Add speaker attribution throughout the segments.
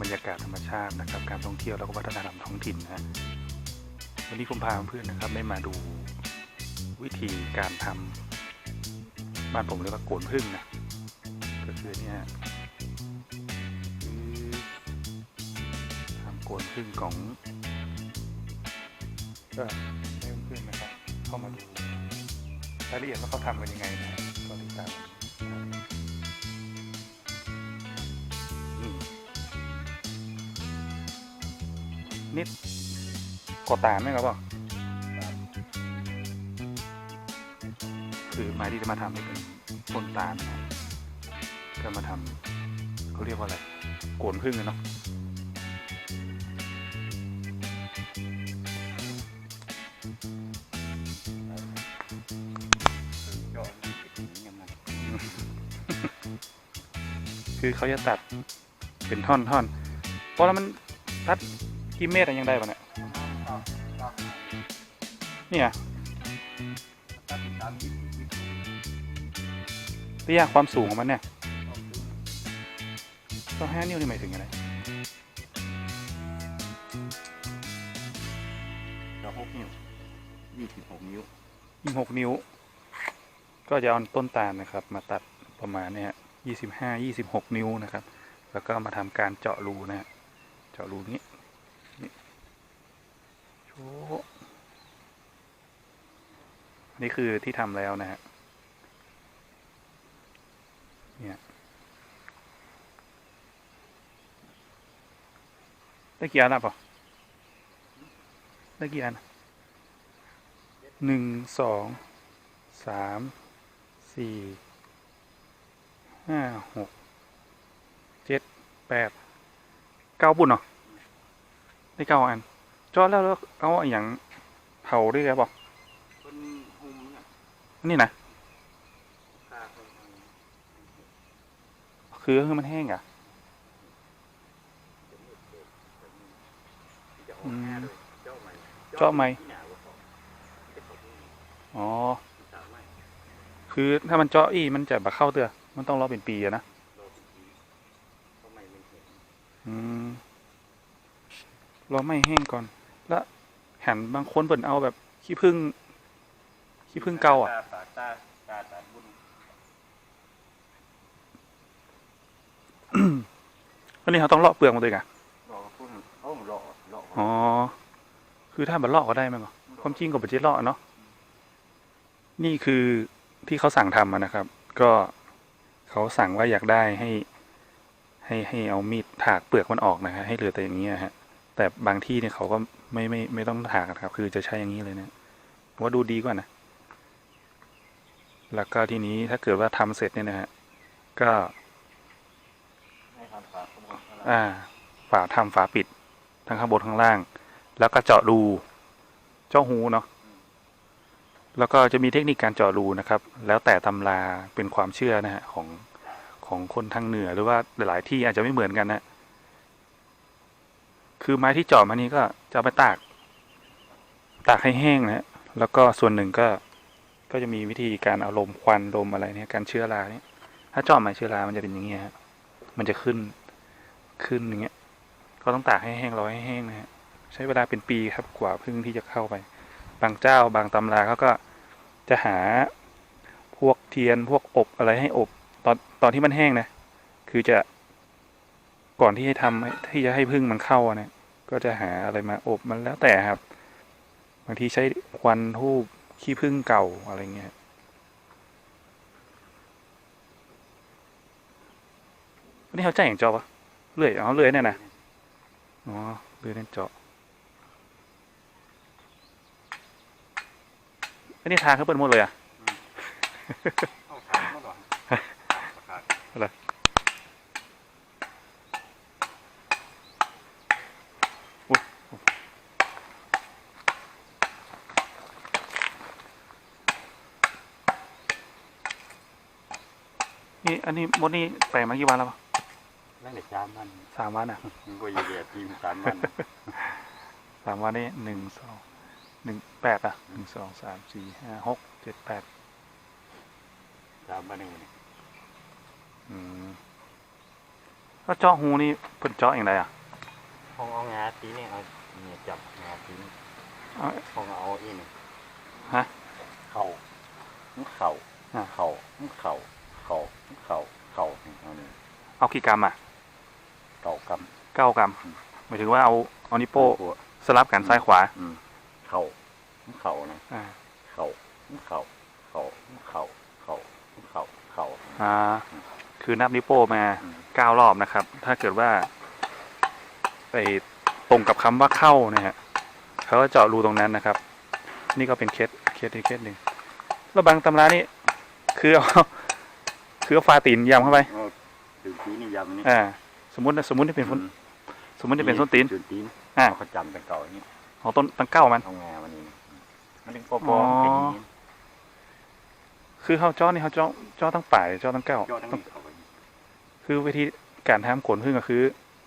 Speaker 1: บรรยากาศธรรมชาตินะครับ การท่องเที่ยวแล้วก็วัฒนธรรมท้องถิ่นนะวันนี้ผมพาเพื่อนนะครับได้มาดูวิธีการทำบ้านผมเรียกว่าโกนพึ่งนะก็คือเนี่ยทำโกนพึ่งของก็ให้เพื่อนๆนะครับ เข้ามาดูรายละเอียดว่าเขาทำกันยังไงนะก็ติดตาม นิดกอตานไหมครับพ่อคือไม้ที่จะมาทำให้เป็นต้นตาลนะก็มาทำเขาเรียกว่าอะไรโกนพึ่งอะเนาะคือเขาจะตัดเป็นท่อนท่อนๆเพราะแล้วมันตัด กี่เมตรอะยังได้ปะเนี่ยเนี่ยระยะความสูงของมันเนี่ยต้องห้านิ้วนี่หมายถึงอะไร
Speaker 2: เราหกนิ้วยี่สิบหกนิ้ว
Speaker 1: ยี่หกนิ้ว ก็จะเอาต้นตาลนะครับ มาตัดประมาณเนี่ยยี่สิบห้ายี่สิบหกนิ้วนะครับ แล้วก็มาทำการเจาะรูนะฮะเจาะรูนี้นี่ นี่คือที่ทำแล้วนะฮะ เนี่ย ได้กี่อันอะปะได้กี่อันหนึ่งสองสามสี่ห้าหกเจ็ดแปดเก้าบุญเนาะได้เก้าอัน จอดแล้วแล้วเอาอหย่างเผาด้วยกันบอก
Speaker 2: คนหุมเนี่ย
Speaker 1: นี่นะ
Speaker 2: พาคน
Speaker 1: คือคือมันแห้งอะ
Speaker 2: จะออกแค่เลยเจ้าใหม่
Speaker 1: เจาะไหม
Speaker 2: ที่หนาวกว่าจะตกนี่
Speaker 1: อ๋อ
Speaker 2: สาวไหม
Speaker 1: คือถ้ามันเจาะอีมันจะบะเข้าเตือมันต้องรอเป็นปีอะนะ
Speaker 2: รอปีทำไมไม่เห็น
Speaker 1: อืมรอไม่แห้งก่อน แล้วหันบางคนเปิ่นเอาแบบขี้ผึ้งขี้ผึ้งเกาอะ
Speaker 2: ตปากตาตาตาบุญ
Speaker 1: อันนี้เขาต้องเลาะเปลือกมันด้วยกัน
Speaker 2: รอพุ่นโอ้รอรอ
Speaker 1: อ๋อคือถ้ามันเลาะก็ได้ไหมก็ความจริงก็เป็นเจ็ดเลาะเนาะนี่คือที่เขาสั่งทำอะนะครับ ก็เขาสั่งว่าอยากได้ให้ ให้ให้เอามีดถากเปลือกมันออกนะฮะให้เหลือแต่อย่างนี้ยฮะ แต่บางที่เนี่ยเขาก็ไม่ไม่ไม่ต้องถากนะครับ คือจะใช้อย่างนี้เลยนะผมว่าดูดีกว่านะ แล้วก็ทีนี้ถ้าเกิดว่าทำเสร็จเนี่ยนะฮะก็
Speaker 2: ให้ทำปากขโมยอะไร
Speaker 1: อ่า ฝาทำฝาปิด ทั้งข้างบนข้างล่าง แล้วก็เจาะรูเจาะหูเนาะแล้วก็จะมีเทคนิคการเจาะรูนะครับ แล้วแต่ตำราเป็นความเชื่อนะฮะของของคนทางเหนือหรือว่าหลายๆที่อาจจะไม่เหมือนกันนะ คือไม้ที่เจาะมานี้ก็จะไปตาก ตากให้แห้งนะฮะแล้วก็ส่วนหนึ่งก็ก็จะมีวิธีการเอาลมควันลมอะไรเนี่ยการเชื้อราเนี่ย ถ้าเจาะไม้เชื้อรา มันจะเป็นอย่างเงี้ยมันจะขึ้นขึ้นอย่างเงี้ย ก็ต้องตากให้แห้งรอให้แห้งนะฮะใช้เวลาเป็นปีครับกว่าพึ่งที่จะเข้าไป บางเจ้าบางตำราเขาก็จะหาพวกเทียนพวกอบอะไรให้อบ ตอนตอนที่มันแห้งนะ คือจะก่อนที่จะทำที่จะให้พึ่งมันเข้าเนี่ย ก็จะหาอะไรมาอบมันแล้วแต่ครับ บางทีใช้ควันทูบขี้พึ่งเก่าอะไรเงี้ยอันนี้เขาใจอย่างเจาะปะเลื่อยเอาเลื่อยเนี่ยนะอ๋อเลื่อยเนี่ยเจาะอันนี้ทางเขาเปิดหมดเลยอะ
Speaker 2: เอาถามมาก่อนถามประ
Speaker 1: นี่อันนี้มดนี่แปลงมากี่วันแล้วปะ
Speaker 2: นั่นแหละสามวัน
Speaker 1: สามวันอะ
Speaker 2: มันก็อยู่แบบทีมสามวัน
Speaker 1: สามวันนี่หนึ่งสองหนึ่งแปดอะหนึ่งสองสามสี่ห้าหกเจ็ดแปด
Speaker 2: สามวันหนึ่ง
Speaker 1: อืมแล้วเจาะหูนี่เพิ่นเจาะอย่างไรอะ
Speaker 2: ห้องเอางาตีนี่เอาเนี่ยจับงาตีนี่
Speaker 1: เอา
Speaker 2: ห้องเอาอีนี่
Speaker 1: ฮะ
Speaker 2: เข่ามันเข่า
Speaker 1: อะ
Speaker 2: เข่ามันเข่า เข่ามันเข่าเข่านี่เอานี่
Speaker 1: เอากี่กรัมอะ
Speaker 2: เข่ากำ
Speaker 1: เก้ากรัมหมายถึงว่าเอาเอานิ้วโป้
Speaker 2: หัว
Speaker 1: สลับกันซ้ายขวา
Speaker 2: อืมเข่ามันเข่านะ
Speaker 1: อ่า
Speaker 2: เข่ามันเข่าเข่ามันเข่าเข่ามันเข่าเข่า
Speaker 1: อ่าคือนับนิ้วโป้มา
Speaker 2: อืม
Speaker 1: เก้ารอบนะครับ ถ้าเกิดว่าไปตรงกับคำว่าเข้านะฮะเขาก็เจาะรูตรงนั้นนะครับ นี่ก็เป็นเคสเคสอีกเคสหนึ่งแล้วบางตำรานี่คือเอา คือเอาฟาตีนยำเข้าไป
Speaker 2: เอาถึงตีนี่ยำนี่
Speaker 1: อ่าสมมตินะสมมติที่เป็นส้นสมมติที่เป็นส้นตีน
Speaker 2: จุดตีน
Speaker 1: อ่า
Speaker 2: เอาเขาจำแต่เก่าอย่างนี้
Speaker 1: เอาต้นตั้งเก้ามัน
Speaker 2: เอางามันนี่มันถึงปอ
Speaker 1: อ๋
Speaker 2: ป
Speaker 1: อ
Speaker 2: อเป็นอย่างนี้
Speaker 1: คือเขาเจ้อนี่เขาเจ้อเจ้อตั้งป่ายเจ้อตั้งเก้า ย
Speaker 2: อดทั้งนี้เอาไป
Speaker 1: คือวิธีการทำขนพึ่งก็คือ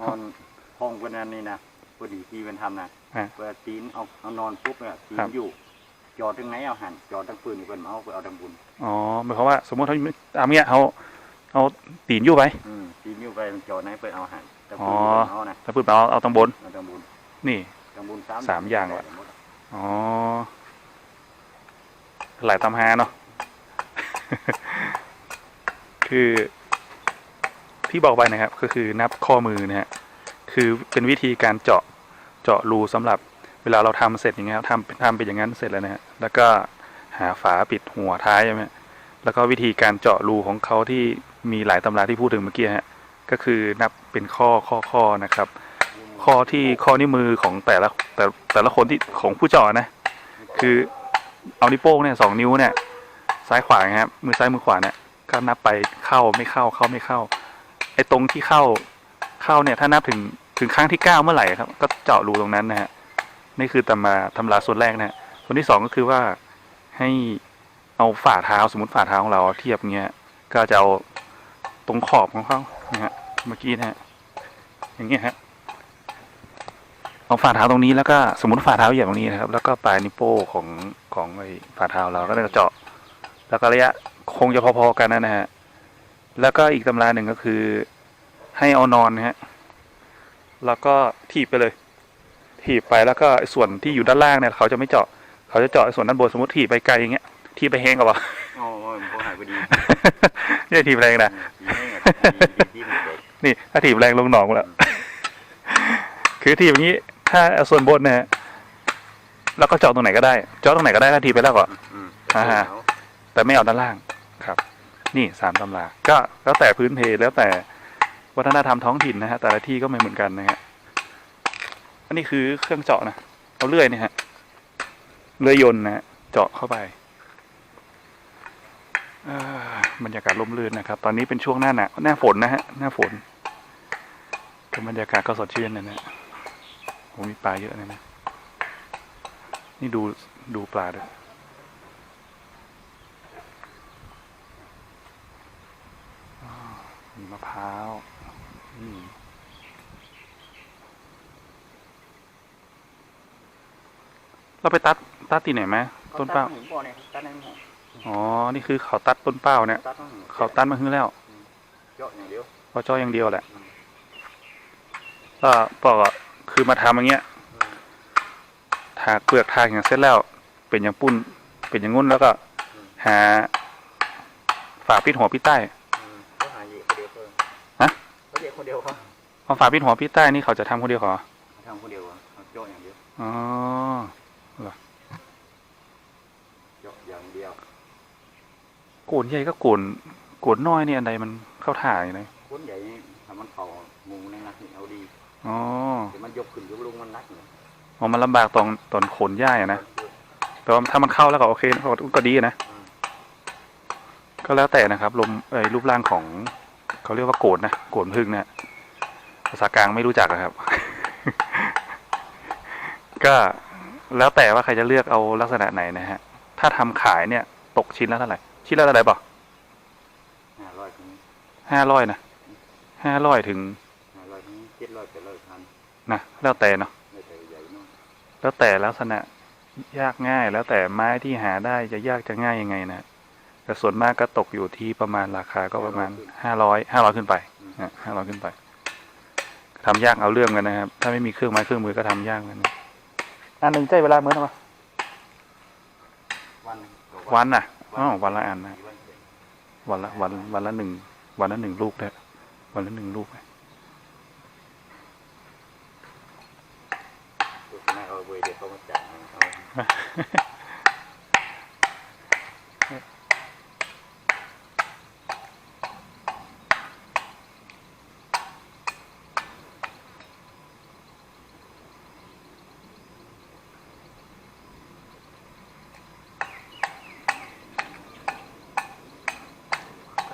Speaker 2: นอนห้องวันนั้นนี่นะพอดีที่เป็นทำนะ
Speaker 1: อะ
Speaker 2: เวลาตีนเอาเอานอนปุ๊บเนี่ยตีน
Speaker 1: ครับ
Speaker 2: อยู่ จอดทั้งไหนเอาหันจอดทั้งปืนเป็นเอาไปเอาทั้งบุญ
Speaker 1: อ๋อหมายความว่า สมมติเขาตามเงี้ยเขาเอาตีนอยู่ไป
Speaker 2: อืมตีนอยู่ไปมันจอดไหนไปเอาหันทั้ง
Speaker 1: อ๋
Speaker 2: ปื
Speaker 1: อ
Speaker 2: นเป็นเอานะ
Speaker 1: ถ้าพูดไปเอาเอาตังบน
Speaker 2: เอาทั้งบุญ
Speaker 1: นี่
Speaker 2: ทั้งบุญสาม
Speaker 1: สามอย่างว่ะอ๋อหลายตำฮาเนาะคือที่บอกไปนะครับ ก็คือนับข้อมือนะฮะคือเป็นวิธีการเจาะเจาะรูสำหรับ เวลาเราทำเสร็จอย่างเงี้ยครับทำทำเป็นอย่างนั้นเสร็จแล้วนะฮะแล้วก็หาฝาปิดหัวท้ายใช่ไหมแล้วก็วิธีการเจาะรูของเขาที่มีหลายตำราที่พูดถึงเมื่อกี้ฮะก็คือนับเป็นข้อข้อข้อนะครับ ข้อที่ข้อนิ้วมือของแต่ละแต่แต่ละคนที่ของผู้เจาะนะ คือเอานิ้วโป้งเนี่ยสองนิ้วเนี่ยซ้ายขวาครับมือซ้ายมือขวาเนี่ยก็นับไปเข้าไม่เข้าเข้าไม่เข้าไอ้ตรงที่เข้าเข้าเนี่ยถ้านับถึงถึงครั้งที่เก้าเมื่อไหร่ครับ ก็เจาะรูตรงนั้นนะฮะ นี่คือตำราตำราส่วนแรกนะฮะส่วนที่สองก็คือว่าให้เอาฝ่าเท้าสมมติฝ่าเท้าของเราเทียบเงี้ย ก็จะเอาตรงขอบของเขานะฮะเมื่อกี้นะฮะอย่างเงี้ยฮะเอาฝ่าเท้าตรงนี้แล้วก็สมมติฝ่าเท้าเหยียบตรงนี้นะครับ แล้วก็ปลายนิ้วโป้งของของไอ้ฝ่าเท้าเราก็จะเจาะ แล้วก็ระยะคงจะพอๆกันนะฮะแล้วก็อีกตำราหนึ่งก็คือให้เอานอนนะฮะแล้วก็ถีบไปเลย ถีบไปแล้วก็ไอ้ส่วนที่อยู่ด้านล่างเนี่ยเขาจะไม่เจาะ เขาจะเจาะไอ้ส่วนด้านบนสมมติถีบไปไกลอย่างเงี้ยถีบไปแห้งกับวะ
Speaker 2: อ๋อมันพอหายไปดี
Speaker 1: ไม่ใช่ถีบแรงนะ
Speaker 2: ดีให้ไงดีดีมันเด็ก
Speaker 1: นี่ถ้าถีบแรงลงหนองแล้วคือถีบอย่างนี้ ถ้าเอาส่วนบนนะฮะแล้วก็เจาะตรงไหนก็ได้เจาะตรงไหนก็ได้ถ้าถีบไปแล้วก็
Speaker 2: อืม
Speaker 1: อ่าฮะแต่ไม่เอาด้านล่างครับ นี่สามตำราก็แล้วแต่พื้นเพแล้วแต่วัฒนธรรมท้องถิ่นนะฮะแต่ละที่ก็ไม่เหมือนกันนะฮะอั นนี้คือเครื่องเจาะนะ เอาเลื่อยเนี่ยฮะ เลื่อยยนต์นะเจาะเข้าไปอ่อบรรยากาศร่มรื่นนะครับ ตอนนี้เป็นช่วงหน้าหนาหน้าฝนนะฮะ หน้าฝนก็บรรยากาศก็สดชื่นนะนะโหมีปลาเยอะเลยนะ นี่ดูดูปลาด้วยมีมะพร้าวอืม เราไปตัดตัดที่ไหนไหมต้นเป้า
Speaker 2: ตัดบ่อเนี่ยตัดนั่น
Speaker 1: อ๋อ นี่คือเขาตัดต้นเป้าเนี่ย
Speaker 2: ตัดต้อง
Speaker 1: เขาตัดมาขึ้นแล้ว
Speaker 2: เจาะอย่างเดียว
Speaker 1: พอจ้ออย่างเดียวแหละก็ปอกอะคือมาทำอย่างเงี้ยถากเปลือกทากอย่างเสร็จแล้ว เป็นอย่างปุ้น เป็นอย่างงุ้นแล้วก็ หา ฝาปิดหัวปิดใต้
Speaker 2: อืมเขาหาเหยื่อคนเดียวเพิ่ม
Speaker 1: ฮะ
Speaker 2: เขาเหยื่อคนเดียวเขา
Speaker 1: เอาฝาปิดหัวปิดใต้นี่เขาจะทำคนเดียวเหรอ
Speaker 2: ทำคนเดียวอะเขาเจาะอย่างเดียว
Speaker 1: อ๋อ
Speaker 2: เจาะอย่างเดียว
Speaker 1: โกนใหญ่ก็โกนโกนน้อยเนี่ยอันใดมันเข้าถ่ายเลย
Speaker 2: คนใหญ่นี่ทำมันเข่างูในนักนี่เอาดี
Speaker 1: อ๋อ
Speaker 2: แต่มันยกขึ้นยกลงมันนักเนี่ย
Speaker 1: อ๋อมันลำบากตอนตอนขนย่ายอะนะแต่ว่าถ้ามันเข้าแล้วก็โอเคนะก็ก็ดีนะก็แล้วแต่นะครับลมเอ้ยรูปร่างของเขาเรียกว่าโกนนะโกนพึ่งเนี่ยภาษากลางไม่รู้จักอะครับ ก็ แล้วแต่ว่าใครจะเลือกเอาลักษณะไหนนะฮะ ถ้าทำขายเนี่ย ตกชิ้นละเท่าไหร่ ชิ้นละเท่าไหร่บอก
Speaker 2: ห้าร้อยถึง
Speaker 1: ห้าร้อยนะห้าร้อยถึง
Speaker 2: ห้าร้อยถึงเจ็ดร้อยแปดร้อยพัน
Speaker 1: นะแล้วแต่เนาะ
Speaker 2: ไม่แต่ใหญ่เนาะ
Speaker 1: แล้วแต่ลักษณะยากง่าย แล้วแต่ไม้ที่หาได้จะยากจะง่ายยังไงนะแต่ส่วนมากก็ตกอยู่ที่ประมาณราคาก็ประมาณห้าร้อยห้าร้อยขึ้นไปห้าร้อยขึ้นไปทำยากเอาเรื่องกันนะครับ ถ้าไม่มีเครื่องไม้เครื่องมือก็ทำยากกันนะ อันหนึ่งใจเวลาเหมือนกันปะ
Speaker 2: วัน
Speaker 1: วันน่ะอ๋อวันละอันนะ
Speaker 2: วันเสร็จ
Speaker 1: วันละวันวันละหนึ่งวันละหนึ่งลูกเลยวันละหนึ่งลูกเลย
Speaker 2: ตัวคณะเอาเว้ยเดี๋ยวเขามาจ่ายเอา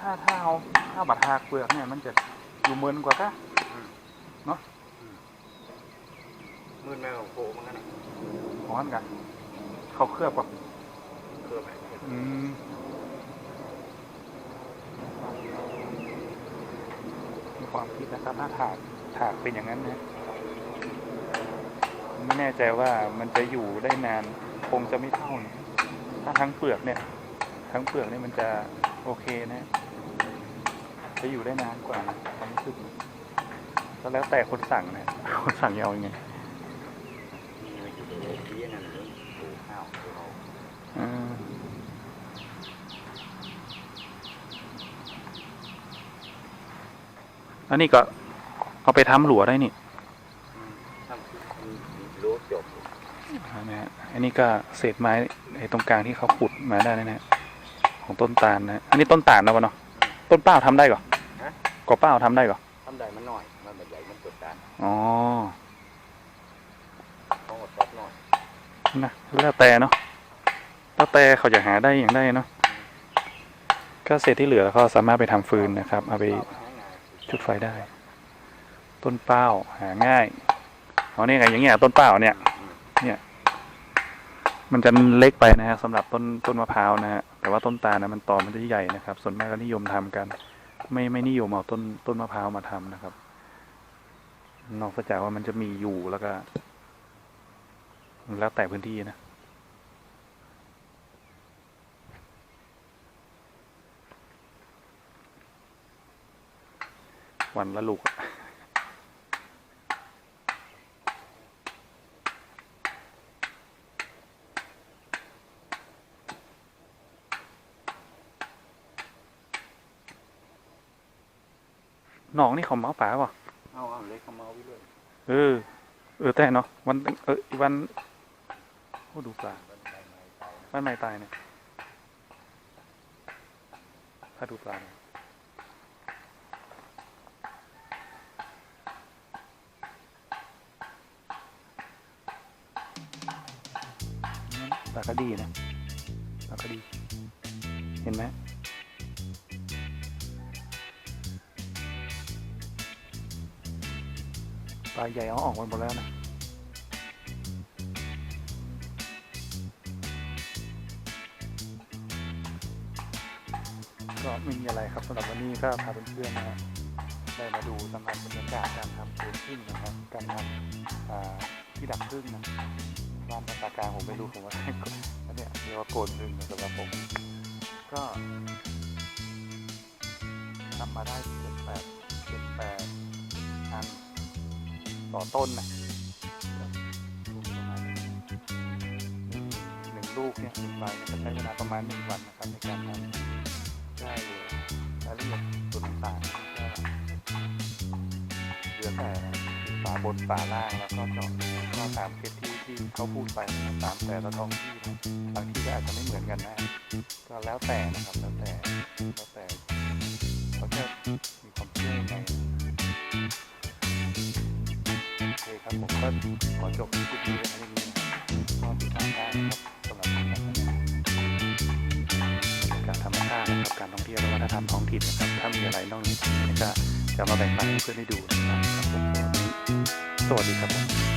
Speaker 1: ถ้าถ้าเอา ถ้าบัตรหากเปลือกเนี่ย มันจะอยู่เมินกว่าก็
Speaker 2: มืดแม่ของโคมันกันนะ
Speaker 1: อ๋อนกัน เขาเคลือบกว่า
Speaker 2: เครื่องไหน
Speaker 1: อืมมีความคิดนะครับถ้าถากถากเป็นอย่างนั้นนะไม่แน่ใจว่ามันจะอยู่ได้นานคงจะไม่เท่านะถ้าทั้งเปลือกเนี่ย ทั้งเปลือกเนี่ยมันจะโอเคนะ จะอยู่ได้นานกว่านะความรู้สึกนะก็แล้วแต่คนสั่งนะคนสั่งจะเอายังไง
Speaker 2: มีมาอยู่ในที่นั่นเลยปูข้าวปูเอา
Speaker 1: อ่าอันนี้ก็เอาไปทำหลัวได้นี่
Speaker 2: อืมทำรู้จบ
Speaker 1: นะฮะอันนี้ก็เศษไม้ไอ้ตรงกลางที่เขาขุดมาได้นะฮะของต้นตาลนะ อันนี้ต้นตาลนะวะเนาะ ต้นเป้าทำได้ก่อ
Speaker 2: ฮะ
Speaker 1: ก็เป้าทำได้ก่อ
Speaker 2: ทำได้มันหน่อย มันแบบใหญ่ มันกดดัน
Speaker 1: อ๋อ
Speaker 2: ต้องอดท็อปหน่อย
Speaker 1: นะแล้วแต่เนาะแล้วแต่เขาจะหาได้อย่างได้เนาะก็เศษที่เหลือก็สามารถไปทำฟืนนะครับ เอาไปจุดไฟได้ ต้นเป้าหาง่ายอ๋อนี่ไงอย่างเงี้ยต้นเป้าเนี่ย
Speaker 2: อืม
Speaker 1: มันจะเล็กไปนะฮะสำหรับต้นต้นมะพร้าวนะฮะ แต่ว่าต้นตาลนะมันตอมันจะใหญ่นะครับ ส่วนมากก็นิยมทำกัน ไม่ไม่นิยมเอาต้นต้นมะพร้าวมาทำนะครับ นอกจากว่ามันจะมีอยู่แล้วก็ แล้วแต่พื้นที่นะวันละลูก หนองนี่เขาเมาป่าป่ะ
Speaker 2: เอาเอาเล็กเขามาเอาไว้เลย
Speaker 1: เออ เออแต่เนาะวันเอออีกวันโอ้ดูปลา
Speaker 2: มันไปไม่ไป
Speaker 1: บ้านไม้ตายเนี่ยถ้าดูปลาเนี่ยปลาก็ดีนะปลาก็ดี เห็นไหม ปลาใหญ่เอาออกมาหมดแล้วนะก็ไม่มีอะไรครับสำหรับวันนี้ก็พาเพื่อนๆนะได้มาดูสัมผัสบรรยากาศการทำโซนพึ่งนะครับการทำที่ดักพึ่งนะบ้านภาษากลางผมไม่รู้ผมว่าอันเนี้ยเรียกว่าโกนพึ่งสำหรับผมก็ทำมาได้เจ็ดแปดเจ็ดแปด ต่อต้นนะหนึ่งลูกเนี่ยหนึ่งใบเนี่ยจะใช้เวลาประมาณหนึ่งวันนะครับในการทำได้เลยรายละเอียดส่วนต่างๆเหลือแต่ฝาบนฝาล่างแล้วก็เจาะก็ตามเคสที่ที่เขาพูดไปนะตามแต่ละท้องที่บางที่ก็อาจจะไม่เหมือนกันนะก็แล้วแต่นะครับแล้วแต่แล้วแต่ ก็ขอจบที่นี้นะครับก็ติดตามได้นะครับสำหรับการทำงานการธรรมชาตินะครับการท่องเที่ยวและวัฒนธรรมท้องถิ่นนะครับถ้ามีอะไรนอกเหนือจากนี้ก็จะมาแบ่งปันให้เพื่อนได้ดูนะครับผมสวัสดีสวัสดีครับผม